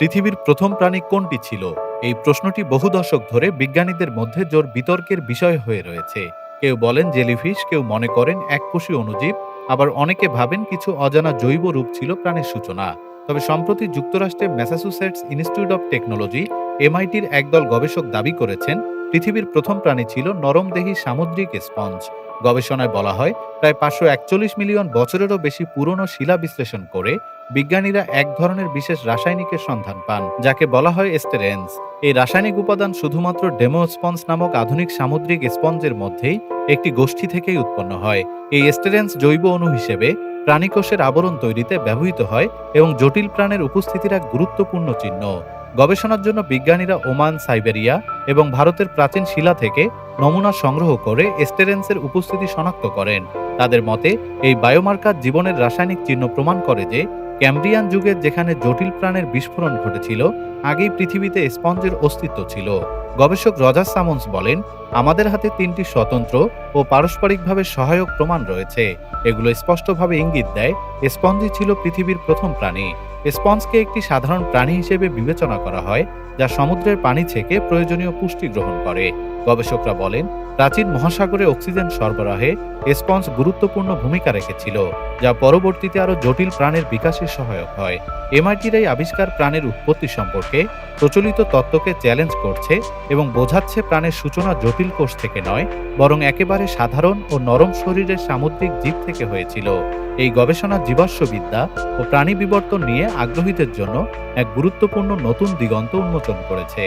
পৃথিবীর প্রথম প্রাণী কোনটি ছিল? এই প্রশ্নটি বহু দশক ধরে বিজ্ঞানীদের মধ্যে জোর বিতর্কের বিষয় হয়ে রয়েছে। কেউ বলেন জেলিফিশ, কেউ মনে করেন এককোষী অণুজীব, আবার অনেকে ভাবেন কিছু অজানা জৈব রূপ ছিল প্রাণের সূচনা। তবে সম্প্রতি যুক্তরাষ্ট্রের ম্যাসাচুসেটস ইনস্টিটিউট অব টেকনোলজি, এমআইটির একদল গবেষক দাবি করেছেন পৃথিবীর প্রথম প্রাণী ছিল নরমদেহী সামুদ্রিক স্পঞ্জ। গবেষণায় বলা হয়, প্রায় পাঁচশো একচল্লিশ মিলিয়ন বছরেরও বেশি পুরনো শিলা বিশ্লেষণ করে বিজ্ঞানীরা এক ধরনের বিশেষ রাসায়নিকের সন্ধান পান, যাকে বলা হয় এস্টেরেন্স। এই রাসায়নিক উপাদান শুধুমাত্র ডেমোস্পঞ্জ নামক আধুনিক সামুদ্রিক স্পঞ্জের মধ্যেই একটি গোষ্ঠী থেকেই উৎপন্ন হয়। এই এস্টেরেন্স জৈব অণু হিসেবে প্রাণীকোষের আবরণ তৈরিতে ব্যবহৃত হয় এবং জটিল প্রাণের উপস্থিতির এক গুরুত্বপূর্ণ চিহ্ন। গবেষণার জন্য বিজ্ঞানীরা ওমান, সাইবেরিয়া এবং ভারতের প্রাচীন শিলা থেকে নমুনা সংগ্রহ করে এস্টেরেন্সের উপস্থিতি শনাক্ত করেন। তাদের মতে, এই বায়োমার্কার জীবনের রাসায়নিক চিহ্ন প্রমাণ করে যে ক্যাম্ব্রিয়ান যুগে যেখানে জটিল প্রাণের বিস্ফোরণ ঘটেছিল, আগেই পৃথিবীতে স্পঞ্জের অস্তিত্ব ছিল। গবেষক রজার সামন্স বলেন, আমাদের হাতে তিনটি স্বতন্ত্র ও পারস্পরিকভাবে সহায়ক প্রমাণ রয়েছে। এগুলো স্পষ্টভাবে ইঙ্গিত দেয়, স্পঞ্জই ছিল পৃথিবীর প্রথম প্রাণী। স্পঞ্জকে একটি সাধারণ প্রাণী হিসেবে বিবেচনা করা হয়, যা সমুদ্রের পানি থেকে প্রয়োজনীয় পুষ্টি গ্রহণ করে। গবেষকরা বলেন প্রাচীন মহাসাগরে অক্সিজেন সরবরাহে স্পঞ্জ গুরুত্বপূর্ণ ভূমিকা রেখেছিল, যা পরবর্তীতে আরও জটিল প্রাণের বিকাশে সহায়ক হয়। এমআইটির এই আবিষ্কার প্রাণের উৎপত্তি সম্পর্কে প্রচলিত তত্ত্বকে চ্যালেঞ্জ করছে এবং বোঝাচ্ছে প্রাণের সূচনা জটিল কোষ থেকে নয়, বরং একেবারে সাধারণ ও নরম শরীরের সামুদ্রিক জীব থেকে হয়েছিল। এই গবেষণা জীবাশ্মবিদ্যা ও প্রাণী বিবর্তন নিয়ে আগ্রহীদের জন্য এক গুরুত্বপূর্ণ নতুন দিগন্ত উন্মোচন করেছে।